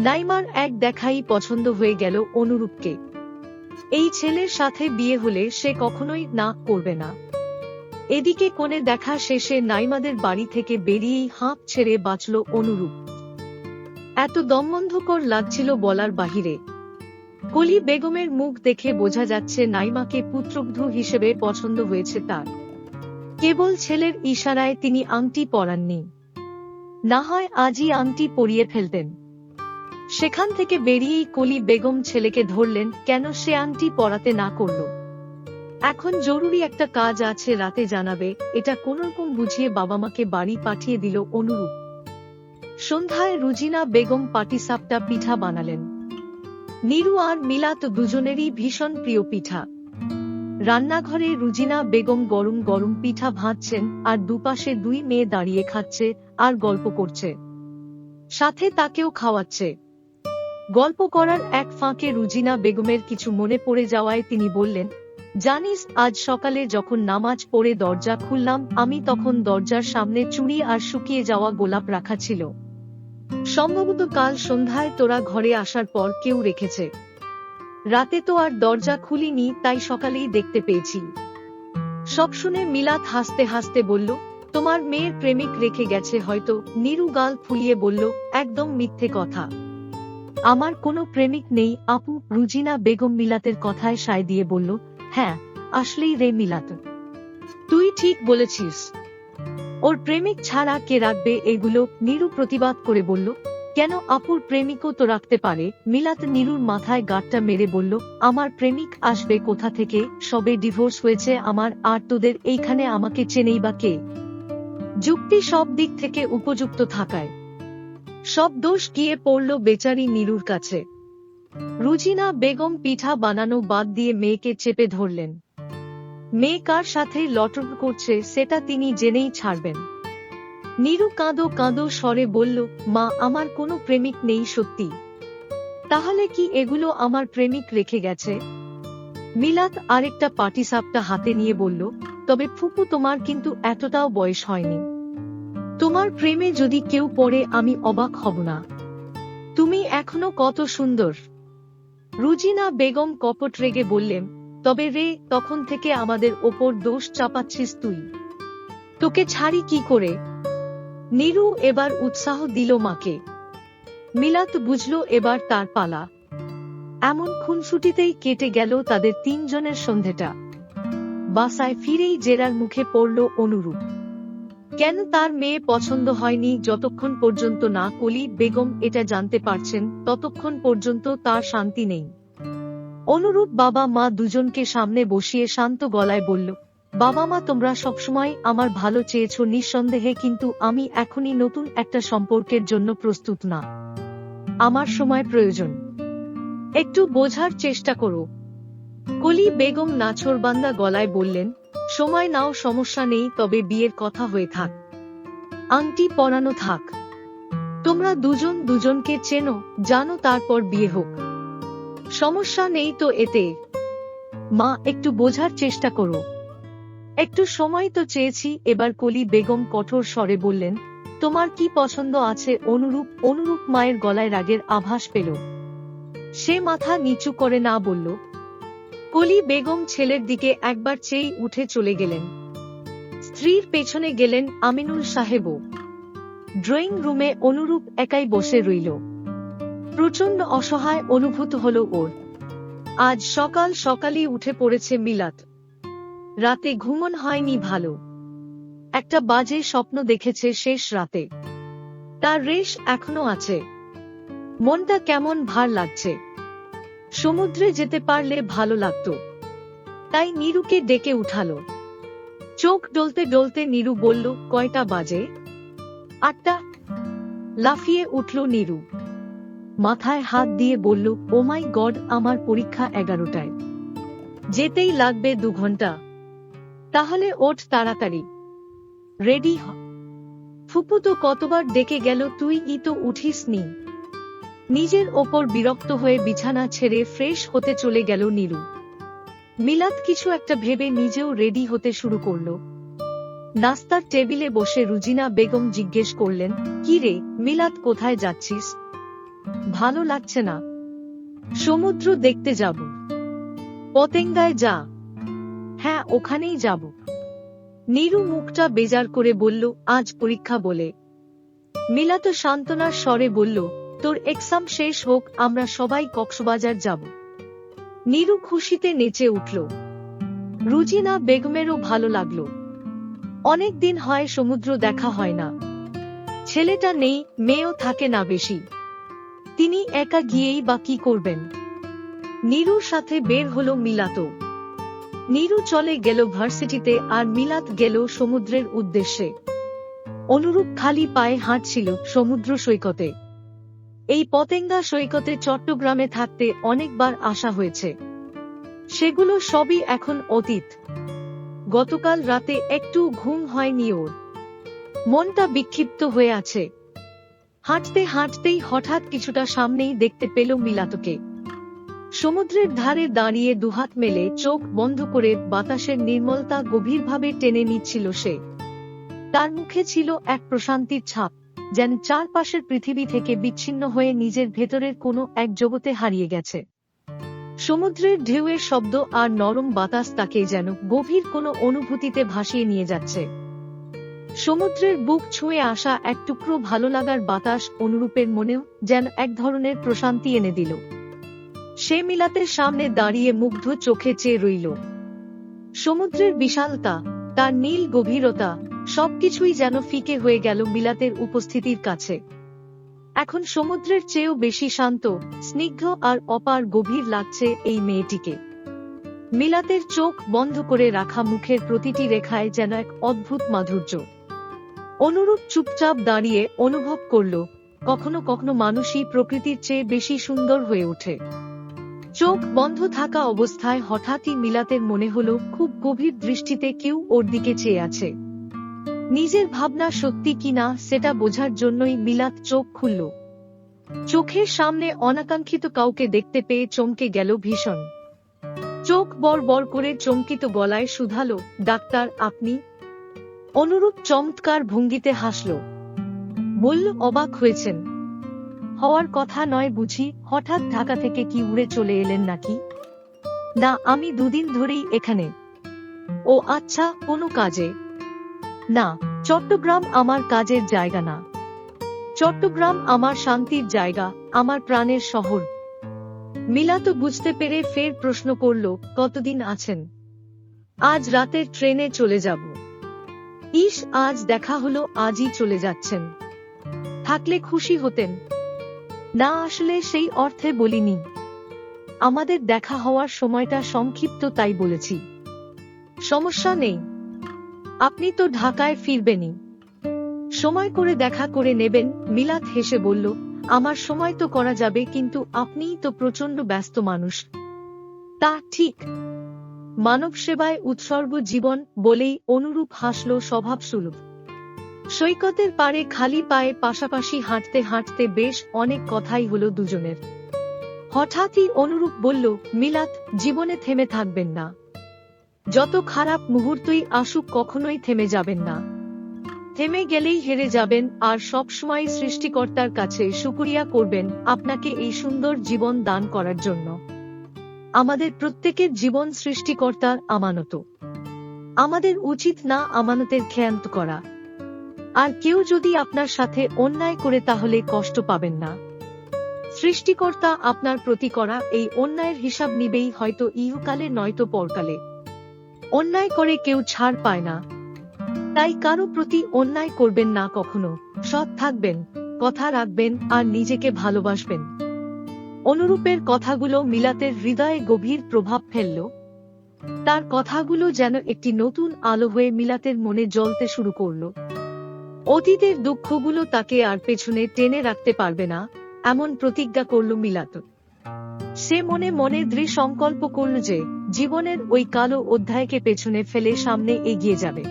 Neymar এক দেখাই পছন্দ হয়ে গেল অনুরূপকে। এই ছেলের সাথে বিয়ে হলে সে কখনোই না করবে না। এদিকে কোণে দেখা শেষে নাইমাদের বাড়ি থেকে বেরিয়েই হাঁপ ছেড়ে বাঁচল অনুরূপ। এত দমবন্ধকর লাগছিল বলার বাহিরে। কলি বেগমের মুখ দেখে বোঝা যাচ্ছে নাইমাকে পুত্রবধূ হিসেবে পছন্দ হয়েছে তার। কেবল ছেলের ইশারায় তিনি আংটি পরাননি। না হয় আজই আংটি পরিয়ে ফেলতেন। সেখান থেকে বেরিয়েই কলি বেগম ছেলেকে ধরলেন, কেন সে আংটি পরাতে না করল? এখন জরুরি একটা কাজ আছে, রাতে জানাবে, এটা কোনরকম বুঝিয়ে বাবা মাকে বাড়ি পাঠিয়ে দিল অনুরূপ। সন্ধ্যায় রুজিনা বেগম পাটিসাপটা পিঠা বানালেন। নিরু আর মিলাত দুজনেরই ভীষণ প্রিয় পিঠা। রান্নাঘরে রুজিনা বেগম গরম গরম পিঠা ভাজছেন, আর দুপাশে দুই মেয়ে দাঁড়িয়ে খাচ্ছে, আর গল্প করছে। সাথে তাকেও খাওয়াচ্ছে। গল্প করার এক ফাঁকে রুজিনা বেগমের কিছু মনে পড়ে যাওয়ায় তিনি বললেন, জানিস, আজ সকালে যখন নামাজ পড়ে দরজা খুললাম, আমি তখন দরজার সামনে চুড়ি আর শুকিয়ে যাওয়া গোলাপ রাখা ছিল। সম্ভবত কাল সন্ধ্যায় তোরা ঘরে আসার পর কেউ রেখেছে। রাতে তো আর দরজা খুলিনি, তাই সকালেই দেখতে পেয়েছি। সব শুনে মিলাত হাসতে হাসতে বলল, তোমার মেয়ের প্রেমিক রেখে গেছে হয়তো। নিরু গাল ফুলিয়ে বলল, একদম মিথ্যে কথা। আমার কোনো প্রেমিক নেই, আপু রুজিনা বেগম মিলাতের কথায় সায় দিয়ে বলল হ্যাঁ আসলেই রে মিলাত। তুই ঠিক বলেছিস। ওর প্রেমিক ছাড়া কে রাখবে এগুলো? নিরু প্রতিবাদ করে বলল, কেন আপুর প্রেমিকও তো রাখতে পারে? মিলাত নিরুর মাথায় গাঁটটা মেরে বলল, আমার প্রেমিক আসবে কোথা থেকে? সবে ডিভোর্স হয়েছে আমার, আর তোদের এইখানে আমাকে চেনেই বা কে? যুক্তি সব দিক থেকে উপযুক্ত থাকায় সব দোষ গিয়ে পড়ল বেচারি নীরুর কাছে। রুজিনা বেগম পিঠা বানানো বাদ দিয়ে মেয়েকে চেপে ধরলেন। মেয়ে কার সাথে লটন করছে সেটা তিনি জেনেই ছাড়বেন। নীরু কাঁদো কাঁদো স্বরে বলল, মা, আমার কোনো প্রেমিক নেই সত্যি। তাহলে কি এগুলো আমার প্রেমিক রেখে গেছে? মিলাত আরেকটা পাটিসাপটা হাতে নিয়ে বলল, তবে ফুপু তোমার কিন্তু এতটাও বয়স হয়নি। তোমার প্রেমে যদি কেউ পড়ে, আমি অবাক হব না। তুমি এখনও কত সুন্দর। রুজিনা বেগম কপট রেগে বললেন, তবে রে, তখন থেকে আমাদের ওপর দোষ চাপাচ্ছিস তুই। তোকে ছাড়ি কি করে? নীরু এবার উৎসাহ দিল মাকে। মিলাত বুঝল এবার তার পালা। এমন খুনসুটিতেই কেটে গেল তাদের তিনজনের সন্ধেটা। বাসায় ফিরেই জেরার মুখে পড়ল অনুরূপ। কেন তার মেয়ে পছন্দ হয়নি যতক্ষণ পর্যন্ত না কলি বেগম এটা জানতে পারছেন, ততক্ষণ পর্যন্ত তার শান্তি নেই। অনুরূপ বাবা মা দুজনকে সামনে বসিয়ে শান্ত গলায় বলল, বাবা মা, তোমরা সবসময় আমার ভালো চেয়েছ নিঃসন্দেহে, কিন্তু আমি এখনই নতুন একটা সম্পর্কের জন্য প্রস্তুত না। আমার সময় প্রয়োজন। একটু বোঝার চেষ্টা করো। কলি বেগম নাছরবান্দা গলায় বললেন সময় নাও, সমস্যা নেই, তবে বিয়ের কথা হয়ে থাক। আংটি পরানো থাক। তোমরা দুজন দুজনকে চেনো, জানো তারপর বিয়ে হোক। সমস্যা নেই তো এতে। মা, একটু বোঝার চেষ্টা করো। একটু সময় তো চেয়েছি, এবার কলি বেগম কঠোর স্বরে বললেন, তোমার কি পছন্দ আছে? অনুরূপ অনুরূপ মায়ের গলায় রাগের আভাস পেল। সে মাথা নিচু করে না বলল কলি বেগম ছেলের দিকে একবার চেয়ে উঠে চলে গেলেন। স্ত্রীর পেছনে গেলেন আমিনুল সাহেবও। ড্রয়িং রুমে অনুরূপ একাই বসে রইল। প্রচণ্ড অসহায় অনুভূত হল ওর। আজ সকাল সকালই উঠে পড়েছে মিলাত। রাতে ঘুমন হয়নি ভালো। একটা বাজে স্বপ্ন দেখেছে শেষ রাতে। তার রেশ এখনও আছে। মনটা কেমন ভার লাগছে। সমুদ্রে যেতে পারলে ভালো লাগতো। তাই নীরুকে ডেকে উঠালো। চোখ ডলতে ডলতে নীরু বলল, কয়টা বাজে? আটটা। লাফিয়ে উঠল নীরু। মাথায় হাত দিয়ে বলল ও মাই গড আমার পরীক্ষা এগারোটায়। যেতেই লাগবে দু ঘণ্টা। তাহলে ওঠ তাড়াতাড়ি। রেডি হ ফুপু তো কতবার ডেকে গেল, তুই ই তো উঠিস নি নিজের ওপর বিরক্ত হয়ে বিছানা ছেড়ে ফ্রেশ হতে চলে গেল নীরু মিলাদ কিছু একটা ভেবে নিজেও রেডি হতে শুরু করল। নাস্তার টেবিলে বসে রুজিনা বেগম জিজ্ঞেস করলেন, কি রে, মিলাদ কোথায় যাচ্ছিস? ভালো লাগছে না। সমুদ্র দেখতে যাব। পতেঙ্গায় যা। হ্যাঁ ওখানেই যাব। নীরু মুখটা বেজার করে বলল, আজ পরীক্ষা বলে। মিলাত সান্ত্বনার স্বরে বলল তোর এক্সাম শেষ হোক, আমরা সবাই কক্সবাজার যাব। নীরু খুশিতে নেচে উঠল। রুজিনা বেগমেরও ভালো লাগল। অনেক দিন হয় সমুদ্র দেখা হয় না। ছেলেটা নেই, মেয়েও থাকে না বেশি। তিনি একা গিয়েই বা কি করবেন? নীরুর সাথে বের হলো মিলাতো। নীরু চলে গেল ভার্সিটিতে আর মিলাত গেল সমুদ্রের উদ্দেশ্যে। অনুরূপ খালি পায়ে হাঁটছিল সমুদ্র সৈকতে। এই পতেঙ্গা সৈকতে চট্টগ্রামে থাকতে অনেকবার আসা হয়েছে। সেগুলো সবই এখন অতীত। গতকাল রাতে একটু ঘুম হয়নি ওর। মনটা বিক্ষিপ্ত হয়ে আছে। হাঁটতে হাঁটতেই হঠাৎ কিছুটা সামনেই দেখতে পেল মিলাতকে। সমুদ্রের ধারে দাঁড়িয়ে দুহাত মেলে চোখ বন্ধ করে বাতাসের নির্মলতা গভীরভাবে টেনে নিচ্ছিল সে। তার মুখে ছিল এক প্রশান্তির ছাপ। যেন চারপাশের পৃথিবী থেকে বিচ্ছিন্ন হয়ে নিজের ভেতরের কোনো এক জগতে হারিয়ে গেছে। সমুদ্রের ঢেউয়ের শব্দ আর নরম বাতাস তাকে যেন গভীর কোনো অনুভূতিতে ভাসিয়ে নিয়ে যাচ্ছে। সমুদ্রের বুক ছুঁয়ে আসা এক টুকরো ভালো লাগার বাতাস অনুরূপের মনেও যেন এক ধরনের প্রশান্তি এনে দিল। সে মিলাতের সামনে দাঁড়িয়ে মুগ্ধ চোখে চেয়ে রইল। সমুদ্রের বিশালতা, তার নীল গভীরতা সবকিছুই যেন ফিকে হয়ে গেল মিলাতের উপস্থিতির কাছে। এখন সমুদ্রের চেয়েও বেশি শান্ত, স্নিগ্ধ আর অপার গভীর লাগছে এই মেয়েটিকে। মিলাতের চোখ বন্ধ করে রাখা মুখের প্রতিটি রেখায় যেন এক অদ্ভুত মাধুর্য। অনুরূপ চুপচাপ দাঁড়িয়ে অনুভব করল, কখনো কখনো মানুষই প্রকৃতির চেয়ে বেশি সুন্দর হয়ে ওঠে। চোখ বন্ধ থাকা অবস্থায় হঠাৎই মিলাতের মনে হলো, খুব গভীর দৃষ্টিতে কেউ ওর দিকে চেয়ে আছে। নিজের ভাবনা সত্যি কিনা সেটা বোঝার জন্যই মিলাত চোখ খুলল। চোখের সামনে অনাকাঙ্ক্ষিত কাউকে দেখতে পেয়ে চমকে গেল ভীষণ। চোখ বর বর করে চমকিত গলায় শুধালো, ডাক্তার, আপনি? অনুরূপ চমৎকার ভঙ্গিতে হাসল। বলল, অবাক হয়েছেন। হওয়ার কথা নয় বুঝি, হঠাৎ ঢাকা থেকে কি উড়ে চলে এলেন নাকি? না, আমি দুদিন ধরেই এখানে। ও আচ্ছা কোনো কাজে। না, চট্টগ্রাম আমার কাজের জায়গা না। চট্টগ্রাম আমার শান্তির জায়গা, আমার প্রাণের শহর। মিলা তো বুঝতে পেরে ফের প্রশ্ন করল, কতদিন আছেন? আজ রাতের ট্রেনে চলে যাব। ইস, আজ দেখা হলো, আজই চলে যাচ্ছেন। থাকলে খুশি হতেন। না আসলে সেই অর্থে বলিনি। আমাদের দেখা হওয়ার সময়টা সংক্ষিপ্ত তাই বলেছি। সমস্যা নেই। আপনি তো ঢাকায় ফিরবেনই। সময় করে দেখা করে নেবেন মিলাত হেসে বলল, আমার সময় তো করা যাবে, কিন্তু আপনিই তো প্রচণ্ড ব্যস্ত মানুষ। তা ঠিক। মানব সেবায় উৎসর্গ জীবন বলেই অনুরূপ হাসল স্বভাব সুলভ সৈকতের পারে খালি পায়ে পাশাপাশি হাঁটতে হাঁটতে বেশ অনেক কথাই হলো দুজনের। হঠাৎই অনুরূপ বলল মিলাত জীবনে থেমে থাকবেন না। যত খারাপ মুহূর্তই আসুক কখনোই থেমে যাবেন না। থেমে গেলেই হেরে যাবেন আর সবসময় সৃষ্টিকর্তার কাছে শুকুরিয়া করবেন আপনাকে এই সুন্দর জীবন দান করার জন্য। আমাদের প্রত্যেকের জীবন সৃষ্টিকর্তার আমানত। আমাদের উচিত না আমানতের খেয়ান্ত করা। আর কেউ যদি আপনার সাথে অন্যায় করে তাহলে কষ্ট পাবেন না। সৃষ্টিকর্তা আপনার প্রতি করা এই অন্যায়ের হিসাব নিবেই হয়তো ইহুকালে নয়তো পরকালে। অন্যায় করে কেউ ছাড় পায় না। তাই কারও প্রতি অন্যায় করবেন না কখনো। সৎ থাকবেন, কথা রাখবেন, আর নিজেকে ভালোবাসবেন। অনুরূপের কথাগুলো মিলাতের হৃদয়ে গভীর প্রভাব ফেলল। তার কথাগুলো যেন একটি নতুন আলো হয়ে মিলাতের মনে জ্বলতে শুরু করল। অতীতের দুঃখগুলো তাকে আর পেছনে টেনে রাখতে পারবে না, এমন প্রতিজ্ঞা করল মিলাত। সে মনে মনে দৃঢ় সংকল্প করল যে জীবনের ওই কালো অধ্যায়কে পেছনে ফেলে সামনে এগিয়ে যাবে।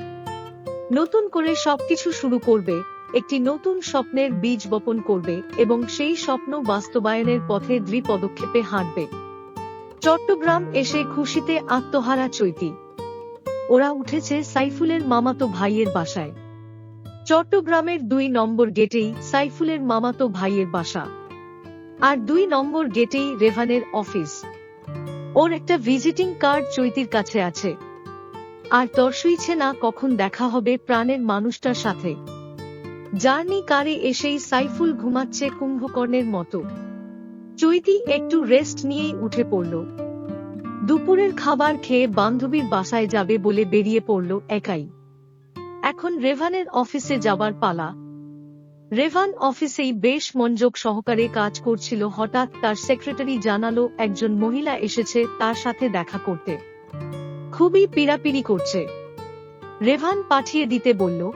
নতুন করে সবকিছু শুরু করবে, একটি নতুন স্বপ্নের বীজ বপন করবে এবং সেই স্বপ্ন বাস্তবায়নের পথে দৃঢ় পদক্ষেপে হাঁটবে। চট্টগ্রাম এসে খুশিতে আত্মহারা চৈতি। ওরা উঠেছে সাইফুলের মামাতো ভাইয়ের বাসায়। চট্টগ্রামের দুই নম্বর গেটেই সাইফুলের মামাতো ভাইয়ের বাসা। আর দুই নম্বর গেটেই রেভানের অফিস। ওর একটা ভিজিটিং কার্ড চৈতির কাছে আছে। আর তোর সইছে না কখন দেখা হবে প্রাণের মানুষটার সাথে। জার্নি কারে এসেই সাইফুল ঘুমাচ্ছে কুম্ভকর্ণের মতো। চৈতি একটু রেস্ট নিয়েই উঠে পড়ল। দুপুরের খাবার খেয়ে বান্ধবীর বাসায় যাবে বলে বেরিয়ে পড়ল একাই। এখন রেভানের অফিসে যাবার পালা। রেভান অফিসেই বেশ মনোযোগ সহকারে কাজ করছিল। হঠাৎ তার সেক্রেটারি জানালো, একজন মহিলা এসেছে, তার সাথে দেখা করতে। খুবই পিড়াপিড়ি করছে। রেভান পাঠিয়ে দিতে বলল,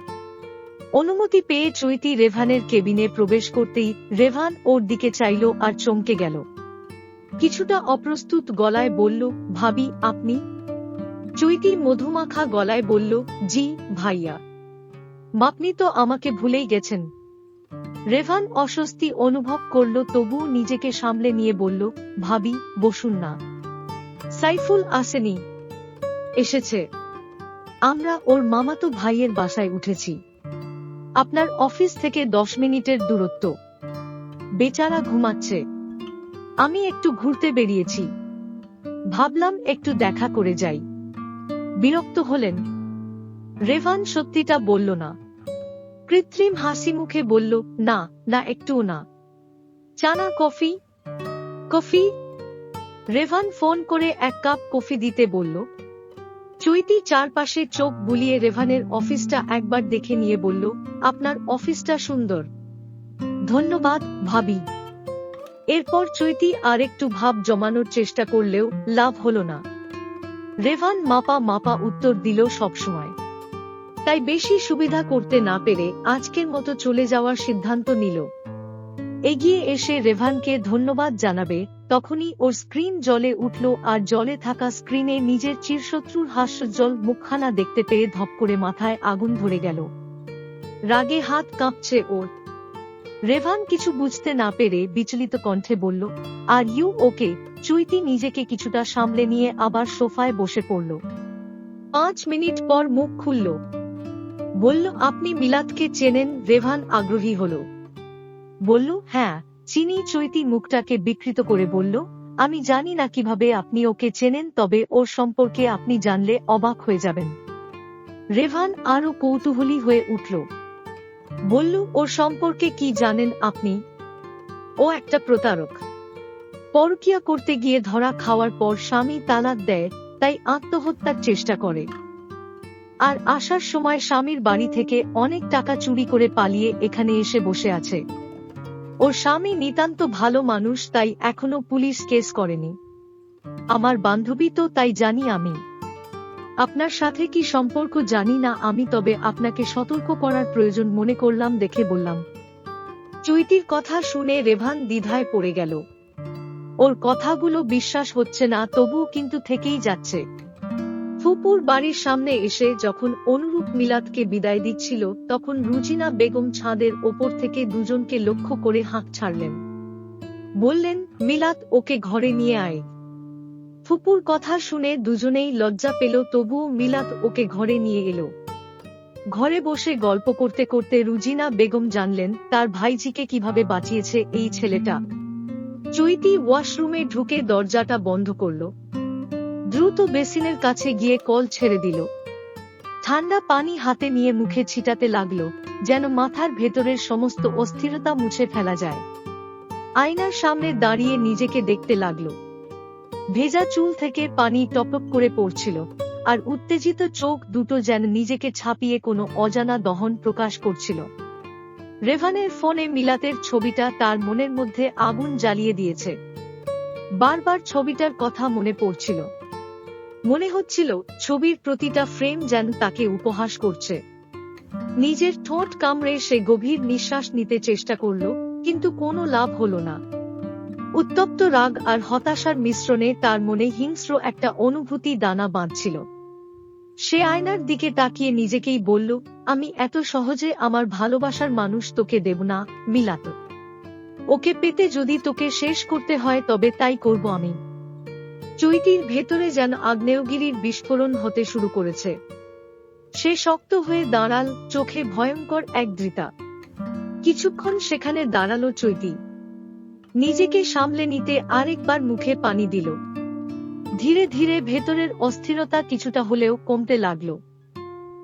অনুমতি পেয়ে চৈতি রেভানের কেবিনে প্রবেশ করতেই রেভান ওর দিকে চাইল আর চমকে গেল। কিছুটা অপ্রস্তুত গলায় বলল, ভাবি, আপনি? চৈতি মধুমাখা গলায় বলল, জি, ভাইয়া। আপনি তো আমাকে ভুলেই গেছেন। রেভান অস্বস্তি অনুভব করল, তবুও নিজেকে সামলে নিয়ে বলল, ভাবি, বসুন না। সাইফুল আসেনি। এসেছে। আমরা ওর মামাতো ভাইয়ের বাসায় উঠেছি। আপনার অফিস থেকে দশ মিনিটের দূরত্ব। বেচারা ঘুমাচ্ছে। আমি একটু ঘুরতে বেরিয়েছি। ভাবলাম একটু দেখা করে যাই। বিরক্ত হলেন। রেভান সত্যিটা বলল না। কৃত্রিম হাসি মুখে বলল, না না, একটুও না। চানা, কফি? কফি? রেভান ফোন করে এক কাপ কফি দিতে বলল। চৈতি চারপাশে চোখ বুলিয়ে রেভানের অফিসটা একবার দেখে নিয়ে বলল, আপনার অফিসটা সুন্দর। ধন্যবাদ, ভাবি। এরপর চৈতি আর একটু ভাব জমানোর চেষ্টা করলেও লাভ হল না। রেভান মাপা মাপা উত্তর দিল সবসময়। তাই বেশি সুবিধা করতে না পেরে আজকের মতো চলে যাওয়ার সিদ্ধান্ত নিল। এগিয়ে এসে রেভানকে ধন্যবাদ জানাবে, তখনই ওর স্ক্রিন জলে উঠল আর জলে থাকা স্ক্রিনে নিজের চিরশত্রুর হাস্যজ্জ্বল মুখখানা দেখতে পেয়ে ধপ করে মাথায় আগুন ধরে গেল। রাগে হাত কাঁপছে ওর। রেভান কিছু বুঝতে না পেরে বিচলিত কণ্ঠে বলল, আর ইউ ওকে? চুইতি নিজেকে কিছুটা সামলে নিয়ে আবার সোফায় বসে পড়ল। পাঁচ মিনিট পর মুখ খুলল। বলল, আপনি মিলাদকে চেনেন, রেভান আগ্রহী হল। বলল হ্যাঁ। চিনি চৈতি মুখটাকে বিকৃত করে বলল, আমি জানি না কীভাবে আপনি ওকে চেনেন, তবে ওর সম্পর্কে আপনি জানলে অবাক হয়ে যাবেন। রেভান আরও কৌতূহলী হয়ে উঠল। বলল, ওর সম্পর্কে কি জানেন আপনি? ও একটা প্রতারক। পরকিয়া করতে গিয়ে ধরা খাওয়ার পর স্বামী তালাক দেয়, তাই আত্মহত্যার চেষ্টা করে। আর আসার সময় স্বামীর বাড়ি থেকে অনেক টাকা চুরি করে পালিয়ে এখানে এসে বসে আছে। ওর স্বামী নিতান্ত ভালো মানুষ, তাই এখনও পুলিশ কেস করেনি। আমার বান্ধবী তো, তাই জানি আমি। আপনার সাথে কি সম্পর্ক জানি না আমি, তবে আপনাকে সতর্ক করার প্রয়োজন মনে করলাম, দেখে বললাম। চৈতির কথা শুনে রেভান দ্বিধায় পড়ে গেল। ওর কথাগুলো বিশ্বাস হচ্ছে না, তবুও কিন্তু থেকেই যাচ্ছে। ফুপুর বাড়ির সামনে এসে যখন অনুরূপ মিলাদকে বিদায় দিচ্ছিল, তখন রুজিনা বেগম ছাদের ওপর থেকে দুজনকে লক্ষ্য করে হাঁক ছাড়লেন। বললেন, মিলাদ, ওকে ঘরে নিয়ে আয়। ফুপুর কথা শুনে দুজনেই লজ্জা পেল, তবুও মিলাদ ওকে ঘরে নিয়ে এলো। ঘরে বসে গল্প করতে করতে রুজিনা বেগম জানলেন, তার ভাইজিকে কীভাবে বাঁচিয়েছে এই ছেলেটা? চৈতি ওয়াশরুমে ঢুকে দরজাটা বন্ধ করল। দ্রুত বেসিনের কাছে গিয়ে কল ছেড়ে দিল। ঠান্ডা পানি হাতে নিয়ে মুখে ছিটাতে লাগল, যেন মাথার ভেতরের সমস্ত অস্থিরতা মুছে ফেলা যায়। আয়নার সামনে দাঁড়িয়ে নিজেকে দেখতে লাগল। ভেজা চুল থেকে পানি টপক করে পড়ছিল, আর উত্তেজিত চোখ দুটো যেন নিজেকে ছাপিয়ে কোনো অজানা দহন প্রকাশ করছিল। রেভানের ফোনে মিলাতের ছবিটা তার মনের মধ্যে আগুন জ্বালিয়ে দিয়েছে। বারবার ছবিটার কথা মনে পড়ছিল। মনে হচ্ছিল ছবির প্রতিটা ফ্রেম যেন তাকে উপহাস করছে। নিজের ঠোঁট কামড়ে সে গভীর নিঃশ্বাস নিতে চেষ্টা করল, কিন্তু কোনো লাভ হলো না। উত্তপ্ত রাগ আর হতাশার মিশ্রণে তার মনে হিংস্র একটা অনুভূতি দানা বাঁধছিল। সে আয়নার দিকে তাকিয়ে নিজেকেই বলল, আমি এত সহজে আমার ভালোবাসার মানুষ তোকে দেব না, মিলাত। ওকে পেতে যদি তোকে শেষ করতে হয় তবে তাই করব আমি। চৈতির ভেতরে যেন আগ্নেয়গিরির বিস্ফোরণ হতে শুরু করেছে। সে শক্ত হয়ে দাঁড়াল, চোখে ভয়ঙ্কর এক দৃতা। কিছুক্ষণ সেখানে দাঁড়াল চৈতি। নিজেকে সামলে নিতে আরেকবার মুখে পানি দিল। ধীরে ধীরে ভেতরের অস্থিরতা কিছুটা হলেও কমতে লাগল।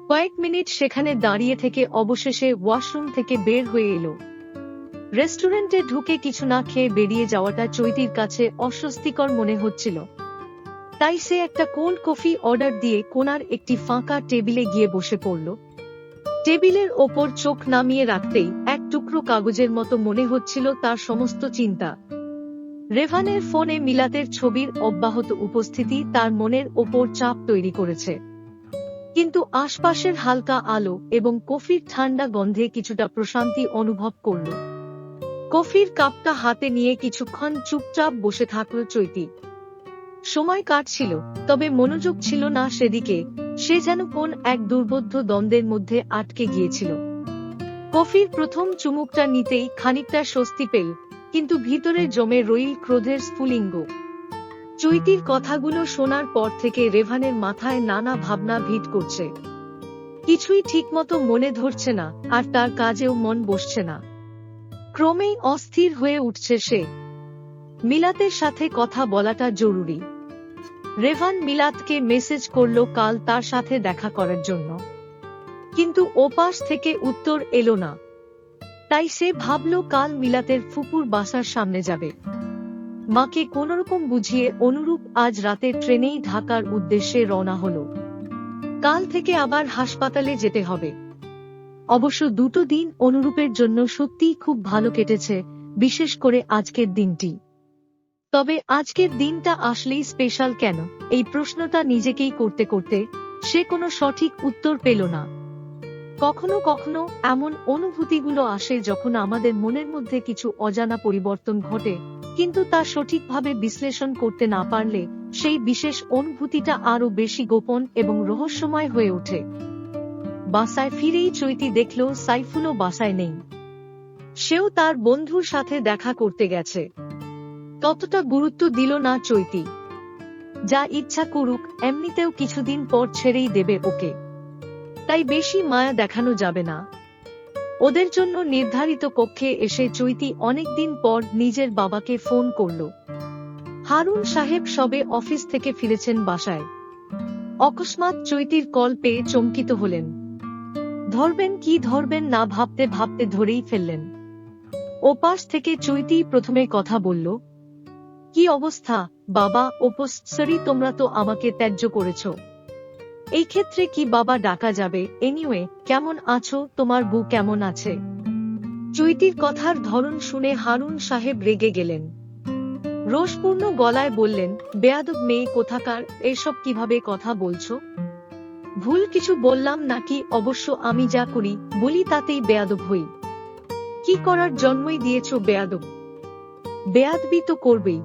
কয়েক মিনিট সেখানে দাঁড়িয়ে থেকে অবশেষে ওয়াশরুম থেকে বের হয়ে এলো। রেস্টুরেন্টে ঢুকে কিছু না খেয়ে বেরিয়ে যাওয়াটা চৈতির কাছে অস্বস্তিকর মনে হচ্ছিল। তাই সে একটা কোল্ড কফি অর্ডার দিয়ে কোনার একটি ফাঁকা টেবিলে গিয়ে বসে পড়ল। টেবিলের ওপর চোখ নামিয়ে রাখতেই এক টুকরো কাগজের মতো মনে হচ্ছিল তার সমস্ত চিন্তা। রেভানের ফোনে মিলাতের ছবির অব্যাহত উপস্থিতি তার মনের ওপর চাপ তৈরি করেছে। কিন্তু আশপাশের হালকা আলো এবং কফির ঠান্ডা গন্ধে কিছুটা প্রশান্তি অনুভব করল। কফির কাপটা হাতে নিয়ে কিছুক্ষণ চুপচাপ বসে থাকল চৈতি। সময় কাটছিল তবে মনোযোগ ছিল না সেদিকে, সে যেন কোন এক দুর্বোধ্য দ্বন্দ্বের মধ্যে আটকে গিয়েছিল। কফির প্রথম চুমুকটা নিতেই খানিকটা স্বস্তি পেল, কিন্তু ভিতরে জমে রইল ক্রোধের স্ফুলিঙ্গ। চৈতির কথাগুলো শোনার পর থেকে রেভানের মাথায় নানা ভাবনা ভিট করছে। কিছুই ঠিকমতো মনে ধরছে না, আর তার কাজেও মন বসছে না। ক্রমেই অস্থির হয়ে উঠছে সে। মিলাতের সাথে কথা বলাটা জরুরি। রেভান মিলাতকে মেসেজ করল কাল তার সাথে দেখা করার জন্য। কিন্তু ওপাশ থেকে উত্তর এলো না। তাই সে ভাবল কাল মিলাতের ফুপুর বাসার সামনে যাবে। মাকে কোনরকম বুঝিয়ে অনুরূপ আজ রাতে ট্রেনেই ঢাকার উদ্দেশ্যে রওনা হল। কাল থেকে আবার হাসপাতালে যেতে হবে। অবশ্য দুটো দিন অনুরূপের জন্য সত্যিই খুব ভালো কেটেছে, বিশেষ করে আজকের দিনটি। তবে আজকের দিনটা আসলেই স্পেশাল কেন? এই প্রশ্নটা নিজেকেই করতে করতে সে কোনো সঠিক উত্তর পেল না। কখনো কখনো এমন অনুভূতিগুলো আসে যখন আমাদের মনের মধ্যে কিছু অজানা পরিবর্তন ঘটে, কিন্তু তা সঠিকভাবে বিশ্লেষণ করতে না পারলে সেই বিশেষ অনুভূতিটা আরও বেশি গোপন এবং রহস্যময় হয়ে ওঠে। বাসায় ফিরেই চৈতি দেখল সাইফুলও বাসায় নেই। সেও তার বন্ধুর সাথে দেখা করতে গেছে। ততটা গুরুত্ব দিল না চৈতি। যা ইচ্ছা করুক, এমনিতেও কিছুদিন পর ছেড়েই দেবে ওকে। তাই বেশি মায়া দেখানো যাবে না। ওদের জন্য নির্ধারিত কক্ষে এসে চৈতি অনেকদিন পর নিজের বাবাকে ফোন করল। হারুন সাহেব সবে অফিস থেকে ফিরেছেন বাসায়। অকস্মাৎ চৈতির কল পেয়ে চমকিত হলেন। ধরবেন কি ধরবেন না ভাবতে ভাবতে ধরেই ফেললেন। ওপাশ থেকে চৈতি প্রথমে কথা বলল কি অবস্থা? বাবা ওপস তোমরা তো আমাকে ত্যায্য করেছ। এই ক্ষেত্রে কি বাবা ডাকা যাবে? এনিওয়ে কেমন আছো? তোমার বউ কেমন আছে? চৈতির কথার ধরন শুনে হারুন সাহেব রেগে গেলেন। রোষপূর্ণ গলায় বললেন, বেয়াদব মেয়ে কোথাকার? এসব কীভাবে কথা বলছো? ভুল কিছু বললাম নাকি? অবশ্য আমি যা করি, বলি তাতেই বেয়াদব হই। কি করার জন্মই দিয়েছ বেয়াদব? বেয়াদবি তো করবেই।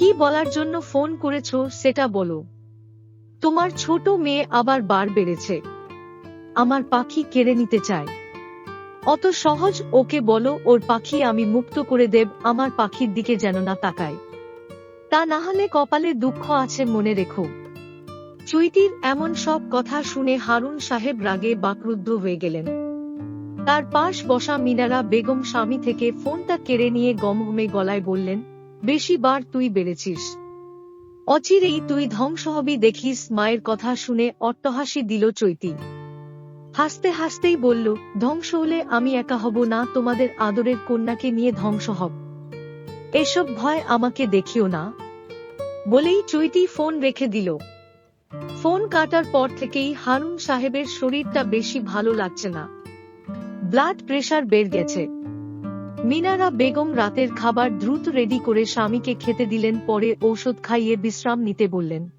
কি বলার জন্য ফোন করেছ সেটা বলো। তোমার ছোট মেয়ে আবার বার বেড়েছে। আমার পাখি কেড়ে নিতে চায়। অত সহজ ওকে বলো, ওর পাখি আমি মুক্ত করে দেব, আমার পাখির দিকে যেন না তাকায়। তা না হলে কপালে দুঃখ আছে মনে রেখো। চৈতির এমন সব কথা শুনে হারুন সাহেব রাগে বাকরুদ্ধ হয়ে গেলেন। তার পাশ বসা মিনারা বেগম স্বামী থেকে ফোনটা কেড়ে নিয়ে গমগমে গলায় বললেন বেশি বার তুই বেড়েছিস। অচিরেই তুই ধ্বংস হবি দেখিস মায়ের কথা শুনে অট্টহাসি দিল চৈতি। হাসতে হাসতেই বলল, ধ্বংস হলে আমি একা হব না, তোমাদের আদরের কন্যাকে নিয়ে ধ্বংস হব। এসব ভয় আমাকে দেখিও না। বলেই চৈতি ফোন রেখে দিল। ফোন কাটার পর থেকেই হারুন সাহেবের শরীরটা বেশি ভালো লাগছে না। ব্লাড প্রেশার বেড়ে গেছে। মিনারা বেগম রাতের খাবার দ্রুত রেডি করে স্বামীকে খেতে দিলেন, পরে ঔষধ খাইয়ে বিশ্রাম নিতে বললেন।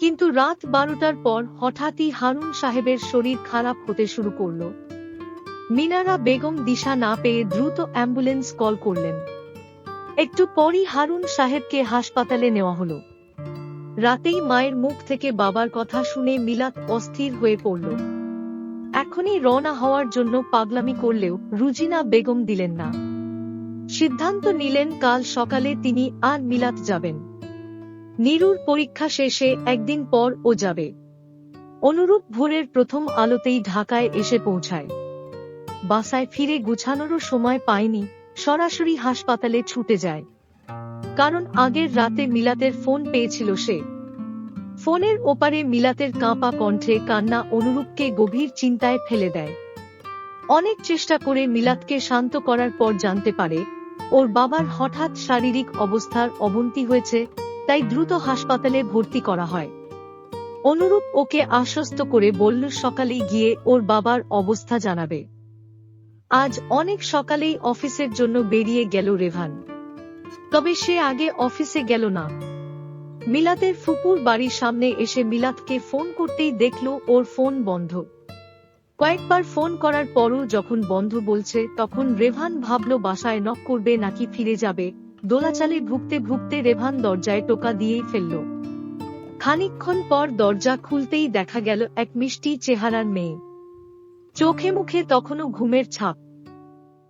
কিন্তু রাত বারোটার পর হঠাৎই হারুন সাহেবের শরীর খারাপ হতে শুরু করল। মিনারা বেগম দিশা না পেয়ে দ্রুত অ্যাম্বুলেন্স কল করলেন। একটু পরই হারুন সাহেবকে হাসপাতালে নেওয়া হলো। রাতেই মায়ের মুখ থেকে বাবার কথা শুনে মিলাত অস্থির হয়ে পড়ল। এখনই রওনা হওয়ার জন্য পাগলামি করলেও রুজিনা বেগম দিলেন না। সিদ্ধান্ত নিলেন কাল সকালে তিনি আর মিলাত যাবেন। নিরুর পরীক্ষা শেষে একদিন পর ও যাবে। অনুরূপ ভোরের প্রথম আলোতেই ঢাকায় এসে পৌঁছায়। বাসায় ফিরে গুছানোরও সময় পায়নি, সরাসরি হাসপাতালে ছুটে যায়। কারণ আগের রাতে মিলাতের ফোন পেয়েছিল সে। ফোনের ওপারে মিলাতের কাঁপা কণ্ঠে কান্না অনুরূপকে গভীর চিন্তায় ফেলে দেয়। অনেক চেষ্টা করে মিলাতকে শান্ত করার পর জানতে পারে, ওর বাবার হঠাৎ শারীরিক অবস্থার অবনতি হয়েছে, তাই দ্রুত হাসপাতালে ভর্তি করা হয়। অনুরূপ ওকে আশ্বস্ত করে বলল, সকালেই গিয়ে ওর বাবার অবস্থা জানাবে। আজ অনেক সকালেই অফিসের জন্য বেরিয়ে গেল রেভান। তবে সে আগে অফিসে গেল না। মিলাতের ফুপুর বাড়ির সামনে এসে মিলাতকে ফোন করতেই দেখল ওর ফোন বন্ধ। কয়েকবার ফোন করার পরও যখন বন্ধ বলছে, তখন রেভান ভাবল, বাসায় নক করবে নাকি ফিরে যাবে? দোলাচালে ভুগতে ভুগতে রেভান দরজায় টোকা দিয়েই ফেলল। খানিকক্ষণ পর দরজা খুলতেই দেখা গেল এক মিষ্টি চেহারার মেয়ে। চোখে মুখে তখনও ঘুমের ছাপ।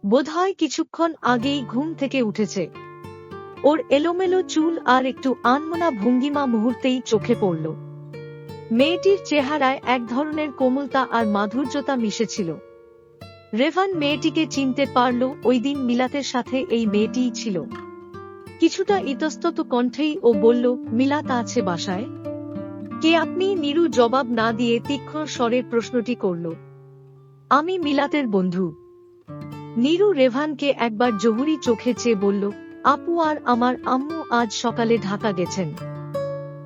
বোধহয় কিছুক্ষণ আগেই ঘুম থেকে উঠেছে। ওর এলোমেলো চুল আর একটু আনমোনা ভঙ্গিমা মুহূর্তেই চোখে পড়ল। মেয়েটির চেহারায় এক ধরনের কোমলতা আর মাধুর্যতা মিশেছিল। রেভান মেয়েটিকে চিনতে পারল ওই দিন মিলাতের সাথে এই মেয়েটিই ছিল। কিছুটা ইতস্তত কণ্ঠেই ও বলল, মিলাত আছে বাসায়? কে আপনি? নিরু জবাব না দিয়ে তীক্ষ্ণ স্বরের প্রশ্নটি করল। আমি মিলাতের বন্ধু। নিরু রেভানকে একবার জহুরি চোখে চেয়ে বলল আপু আর আমার আম্মু আজ সকালে ঢাকা গেছেন।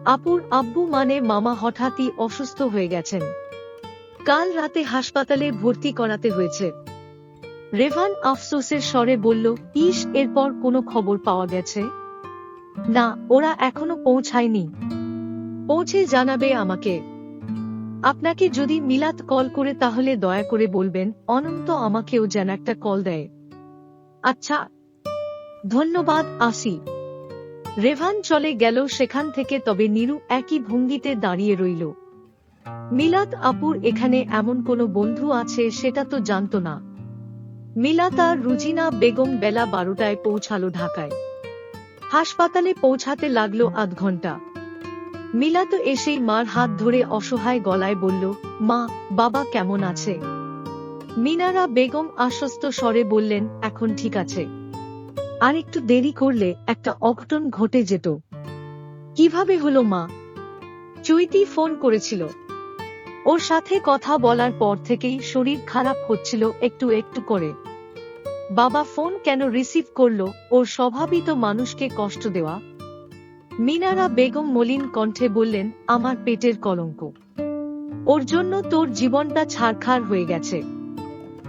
আপুর আব্বু মানে মামা হঠাৎই অসুস্থ হয়ে গেছেন। কাল রাতে হাসপাতালে ভর্তি করাতে হয়েছে। রেভান আফসোসের স্বরে বলল, ইস, এরপর কোনো খবর পাওয়া গেছে? না, ওরা এখনও পৌঁছায়নি। পৌঁছে জানাবে আমাকে। আপনাকে যদি মিলাত কল করে তাহলে দয়া করে বলবেন, অনন্ত আমাকেও যেন একটা কল দেয়। আচ্ছা ধন্যবাদ আসি রেভান চলে গেল সেখান থেকে তবে নিরু একই ভঙ্গিতে দাঁড়িয়ে রইল। মিলাত আপুর এখানে এমন কোনো বন্ধু আছে সেটা তো জানত না। মিলাত আর রুজিনা বেগম বেলা বারোটায় পৌঁছালো ঢাকায়। হাসপাতালে পৌঁছাতে লাগল আধ ঘণ্টা মিলাত এসেই মার হাত ধরে অসহায় গলায় বলল, মা, বাবা কেমন আছে? মিনারা বেগম আশ্বস্ত স্বরে বললেন, এখন ঠিক আছে। আর একটু দেরি করলে একটা অঘটন ঘটে যেত। কীভাবে হলো মা? চৈতি ফোন করেছিল। ওর সাথে কথা বলার পর থেকেই শরীর খারাপ হচ্ছিল একটু একটু করে। বাবা ফোন কেন রিসিভ করল, ওর স্বভাবিত মানুষকে কষ্ট দেওয়া? মিনারা বেগম মলিন কণ্ঠে বললেন, আমার পেটের কলঙ্ক। ওর জন্য তোর জীবনটা ছাড়খাড় হয়ে গেছে।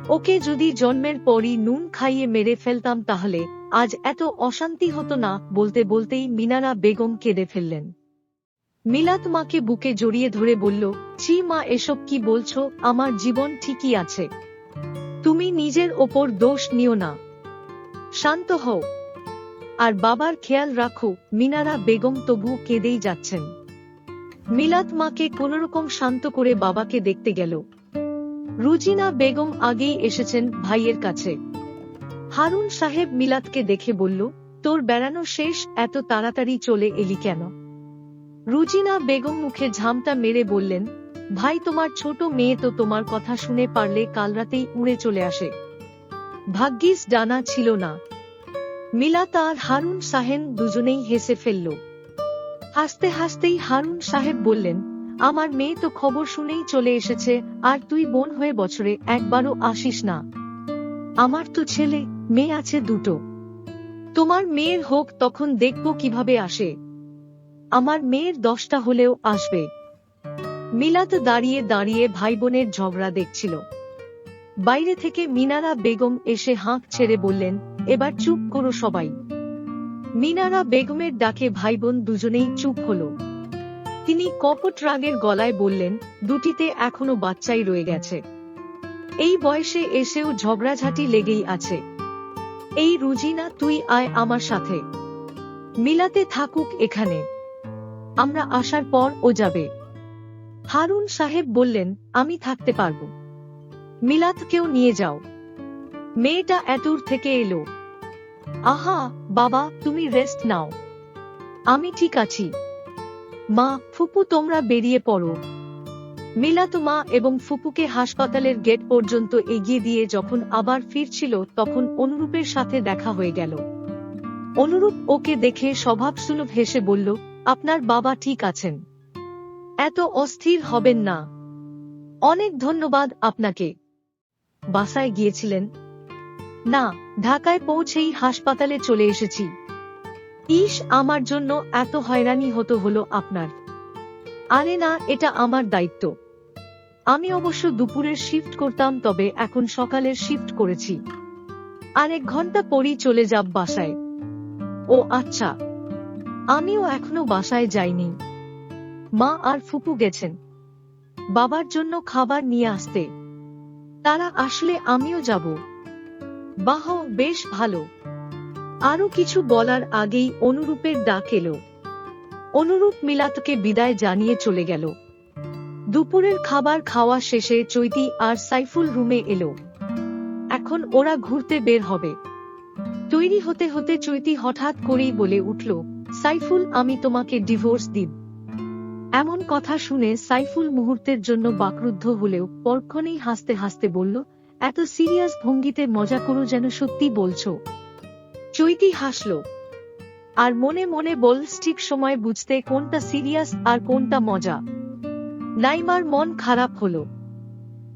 ওকে যদি জন্মের পরই নুন খাইয়ে মেরে ফেলতাম তাহলে আজ এত অশান্তি হতো না বলতে বলতেই মিনারা বেগম কেঁদে ফেললেন। মিলাত মাকে বুকে জড়িয়ে ধরে বলল, ছি মা, এসব কি বলছো? আমার জীবন ঠিকই আছে। তুমি নিজের ওপর দোষ নিও না। শান্ত হও। আর বাবার খেয়াল রাখো, মিনারা বেগম তবু কেঁদেই যাচ্ছেন। মিলাত মাকে কোনরকম শান্ত করে বাবাকে দেখতে গেল। রুজিনা বেগম আগেই এসেছেন ভাইয়ের কাছে। হারুন সাহেব মিলাতকে দেখে বলল, তোর বেড়ানো শেষ, এত তাড়াতাড়ি চলে এলি কেন? রুজিনা বেগম মুখে ঝামটা মেরে বললেন, ভাই, তোমার ছোট মেয়ে তো তোমার কথা শুনে পারলে কাল রাতেই উড়ে চলে আসে। ভাগ্যিস ডানা ছিল না। মিলাত আর হারুন সাহেন দুজনেই হেসে ফেলল। হাসতে হাসতেই হারুন সাহেব বললেন, আমার মেয়ে তো খবর শুনেই চলে এসেছে, আর তুই বোন হয়ে বছরে একবারও আসিস না। আমার তো ছেলে মেয়ে আছে দুটো। তোমার মেয়ের হোক তখন দেখব কীভাবে আসে। আমার মেয়ের দশটা হলেও আসবে। মিলাত দাঁড়িয়ে দাঁড়িয়ে ভাই বোনের ঝগড়া দেখছিল। বাইরে থেকে মিনারা বেগম এসে হাঁক ছেড়ে বললেন, এবার চুপ করো সবাই। মিনারা বেগমের ডাকে ভাই বোন দুজনেই চুপ হল। তিনি কপট রাগের গলায় বললেন, দুটিতে এখনও বাচ্চাই রয়ে গেছে। এই বয়সে এসেও ঝগড়াঝাটি লেগেই আছে। এই রুজিনা, তুই আয় আমার সাথে। মিলাতে থাকুক এখানে। আমরা আসার পর ও যাবে। হারুন সাহেব বললেন, আমি থাকতে পারব। মিলাতকেও নিয়ে যাও। মেয়েটা এতর থেকে এলো। আহা, বাবা, তুমি রেস্ট নাও। আমি ঠিক আছি। মা, ফুপু, তোমরা বেরিয়ে পড়ো। মিলাত মা এবং ফুপুকে হাসপাতালের গেট পর্যন্ত এগিয়ে দিয়ে যখন আবার ফিরছিল, তখন অনুরূপের সাথে দেখা হয়ে গেল। অনুরূপ ওকে দেখে স্বভাবসুলভ হেসে বলল, আপনার বাবা ঠিক আছেন। এত অস্থির হবেন না। অনেক ধন্যবাদ আপনাকে। বাসায় গিয়েছিলেন? না, ঢাকায় পৌঁছেই হাসপাতালে চলে এসেছি। ইস, আমার জন্য এত হয়রানি হতো হলো আপনার। আরে না, এটা আমার দায়িত্ব। আমি অবশ্য দুপুরের শিফট করতাম, তবে এখন সকালের শিফট করেছি। আরেক ঘণ্টা পরই চলে যাব বাসায়। ও আচ্ছা। আমিও এখনও বাসায় যাইনি। মা আর ফুপু গেছেন। বাবার জন্য খাবার নিয়ে আসতে। তারা আসলে আমিও যাব। বাহ, বেশ ভালো। আরও কিছু বলার আগেই অনুরূপের ডাক এলো। অনুরূপ মিলাতকে বিদায় জানিয়ে চলে গেল। দুপুরের খাবার খাওয়া শেষে চৈতি আর সাইফুল রুমে এলো। এখন ওরা ঘুরতে বের হবে। তৈরি হতে হতে চৈতি হঠাৎ করেই বলে উঠল, সাইফুল, আমি তোমাকে ডিভোর্স দিব এমন কথা শুনে সাইফুল মুহূর্তের জন্য বাকরুদ্ধ হলেও পরক্ষণেই হাসতে হাসতে বলল, এত সিরিয়াস ভঙ্গিতে মজা করো যেন সত্যি বলছো। চৈতি হাসল। আর মনে মনে বল ঠিক সময় বুঝতে কোনটা সিরিয়াস আর কোনটা মজা। নাইমার মন খারাপ হলো।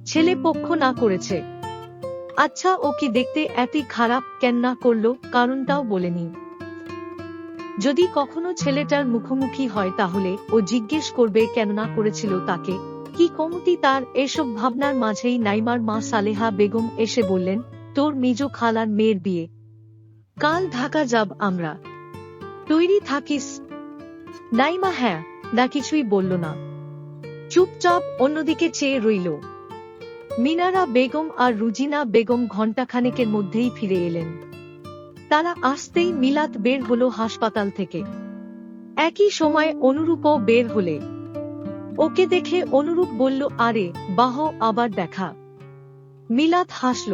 ছেলে পক্ষ না করেছে। আচ্ছা ও কি দেখতে এতই খারাপ কেন না করল? কারণটাও বলেনি। যদি কখনো ছেলেটার মুখোমুখি হয় তাহলে ও জিজ্ঞেস করবে কেন না করেছিল তাকে। কি কমতি তার এসব ভাবনার মাঝেই নাইমার মা সালেহা বেগম এসে বললেন, তোর মেজ খালার মেয়ের বিয়ে। কাল ঢাকা যাব আমরা। তৈরি থাকিস। নাইমা হ্যাঁ না কিছুই বলল না। চুপচাপ অন্যদিকে চেয়ে রইল। মিনারা বেগম আর রুজিনা বেগম ঘণ্টাখানেকের মধ্যেই ফিরে এলেন। তারা আসতেই মিলাত বের হলো হাসপাতাল থেকে। একই সময় অনুরূপও বের হলে। ওকে দেখে অনুরূপ বলল, আরে, বাহ, আবার দেখা। মিলাত হাসল।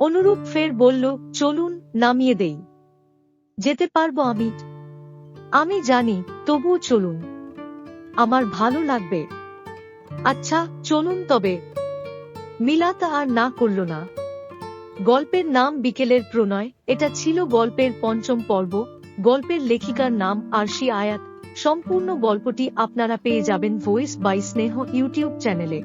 অনুরূপ ফের বলল, চলুন, নামিয়ে দেই। যেতে পারব আমি? আমি জানি, তবুও চলুন। আমার ভালো লাগবে। আচ্ছা চলুন তবে। মিলাত আর না করল না। গল্পের নাম বিকেলের প্রণয়। এটা ছিল গল্পের পঞ্চম পর্ব। গল্পের লেখিকার নাম আরশি আয়াত। সম্পূর্ণ গল্পটি আপনারা পেয়ে যাবেন ভয়েস বাই স্নেহ ইউটিউব চ্যানেলে।